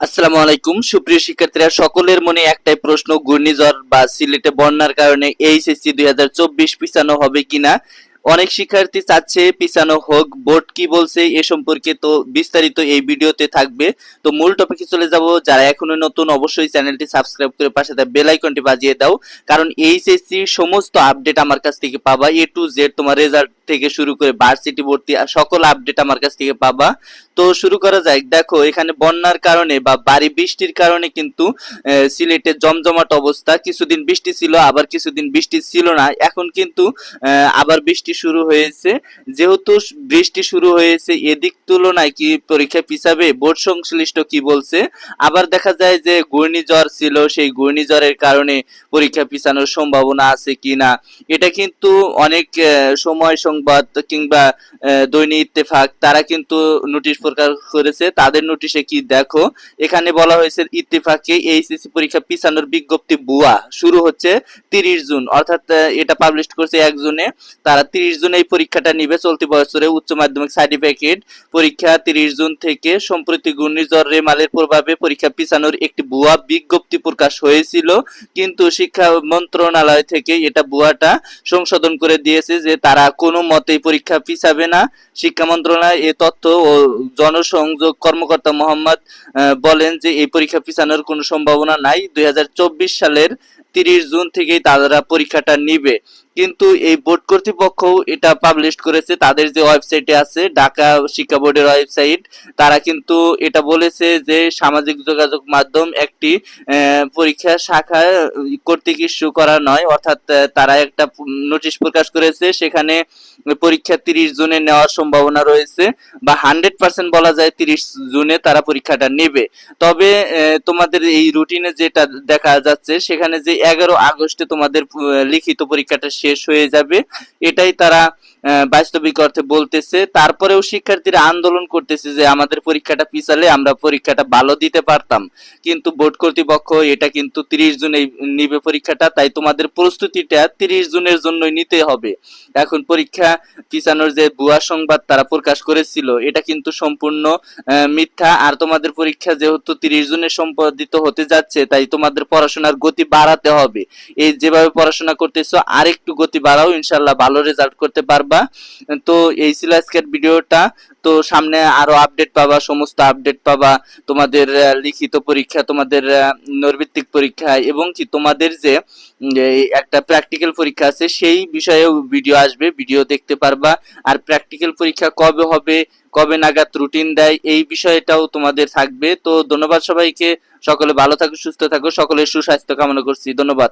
আসসালামু আলাইকুম। সুপ্রিয় শিক্ষার্থীরা, সকলের মনে একটাই প্রশ্ন, ঘূর্ণিঝড় বা সিলেটে বন্যার কারণে এইচএসসি দুই হাজার চব্বিশ পিছানো হবে কিনা? অনেক শিক্ষার্থী চাচ্ছে পিছানো হোক। বোর্ড কি বলছে এ সম্পর্কে তো বিস্তারিত এই ভিডিওতে থাকবে। তো মূল টপিকে চলে যাব। যারা এখনও নতুন, অবশ্যই চ্যানেলটি সাবস্ক্রাইব করে পাশে বেল আইকনটি বাজিয়ে দাও। কারণ এইচএসসি সমস্ত আপডেট আমার কাছ থেকে পাবা। এ টু জেড তোমার রেজাল্ট থেকে শুরু করে ভার্সিটি ভর্তি সকল আপডেট আমার কাছ থেকে পাবা। তো শুরু করা যাক। দেখো, এখানে বন্যার কারণে বা বাড়ি বৃষ্টির কারণে কিন্তু সিলেটে জমজমাট অবস্থা। কিছুদিন বৃষ্টি ছিল, আবার কিছুদিন বৃষ্টি ছিল না। এখন কিন্তু আবার বৃষ্টি শুরু হয়েছে। যেহেতু বৃষ্টি শুরু হয়েছে, এদিক তুলনায় কি পরীক্ষা পিছাবে? বোর্ড সংশ্লিষ্ট কি বলছে? আবার দেখা যায় যে ঘূর্ণিঝড় ছিল, সেই ঘূর্ণিঝড়ের কারণে পরীক্ষা পিছানোর সম্ভাবনা আছে কিনা? এটা কিন্তু অনেক সময় সংবাদ কিংবা দৈনিক ইত্তেফাক, তারা কিন্তু নোটিশ প্রকাশ করেছে। তাদের নোটিশে কি দেখো? এখানে বলা হয়েছে ইত্তেফাকে এইচএসসি পরীক্ষা পিছানোর বিজ্ঞপ্তি বুয়া শুরু হচ্ছে তিরিশ জুন। অর্থাৎ এটা পাবলিশ করছে এক জুনে। তারা তিরিশ জুন এই পরীক্ষাটা নিবে। চলতি বছরে উচ্চ মাধ্যমিক সার্টিফিকেট পরীক্ষা তিরিশ জুন থেকে সম্প্রতি ঘূর্ণিঝড় রেমালের প্রভাবে পরীক্ষা পিছানোর একটি ভুয়া বিজ্ঞপ্তি প্রকাশ হয়েছিল। কিন্তু শিক্ষা মন্ত্রণালয় থেকে এটা ভুয়াটা সংশোধন করে দিয়েছে যে তারা কোনো মতেই পরীক্ষা পিছাবে না। শিক্ষা মন্ত্রণালয় এ তথ্য ও জনসংযোগ কর্মকর্তা মোহাম্মদ বলেন যে এই পরীক্ষা পিছানোর কোনো সম্ভাবনা নাই। দুই হাজার চব্বিশ সালের তিরিশ জুন থেকেই তারা পরীক্ষাটা নিবে। কিন্তু এই বোর্ড কর্তৃপক্ষ এটা পাবলিশ করেছে, তাদের যে ওয়েবসাইটে আছে, ঢাকা শিক্ষা বোর্ডের ওয়েবসাইট তারা কিন্তু এটা বলেছে যে সামাজিক যোগাযোগ মাধ্যম একটি পরীক্ষা শাখা কর্তৃক ইস্যু করা নয়, অর্থাৎ তারা একটা নোটিশ প্রকাশ করেছে, সেখানে পরীক্ষা তিরিশ জুনে নেওয়ার সম্ভাবনা রয়েছে, বা হান্ড্রেড পার্সেন্ট বলা যায় তিরিশ জুনে তারা পরীক্ষাটা নেবে। তবে তোমাদের এই রুটিনে যেটা দেখা যাচ্ছে, সেখানে যে এগারো আগস্টে তোমাদের লিখিত পরীক্ষাটা শেষ হয়ে যাবে। এটাই তারা বাস্তবিক অর্থে বলতেছে। তারপরেও শিক্ষার্থীরা আন্দোলন করতেছে যে আমাদের পরীক্ষাটা পিছালে আমরা পরীক্ষাটা ভালো দিতে পারতাম। কিন্তু বোর্ড কর্তৃপক্ষ এটা কিন্তু তিরিশ জুনে নিবে পরীক্ষাটা, তাই তোমাদের প্রস্তুতিটা তিরিশ জুনের জন্যই নিতে হবে। এখন পরীক্ষা পিছানোর যে ভুয়া সংবাদ তারা প্রকাশ করেছিল, এটা কিন্তু সম্পূর্ণ মিথ্যা। আর তোমাদের পরীক্ষা যেহেতু তিরিশ জুনে সম্পাদিত হতে যাচ্ছে, তাই তোমাদের পড়াশোনার গতি বাড়াতে হবে। এই যেভাবে পড়াশোনা করতেছো, আরেকটু গতি বাড়াও ইনশাল্লাহ ভালো রেজাল্ট করতে পারবা। তো এই ছিল আজকের ভিডিওটা। তো সামনে আরও আপডেট পাবা, সমস্ত আপডেট পাবা। তোমাদের লিখিত পরীক্ষা, তোমাদের নৈর্ভিত্তিক পরীক্ষা এবং কি তোমাদের যে একটা প্র্যাকটিক্যাল পরীক্ষা আছে, সেই বিষয়েও ভিডিও আসবে ভিডিও দেখতে পারবা। আর প্র্যাকটিক্যাল পরীক্ষা কবে হবে, কবে নাগাদ রুটিন দেয়, এই বিষয়টাও তোমাদের থাকবে। তো ধন্যবাদ সবাইকে। সকলে ভালো থাকো, সুস্থ থাকো। সকলের সুস্বাস্থ্য কামনা করছি। ধন্যবাদ।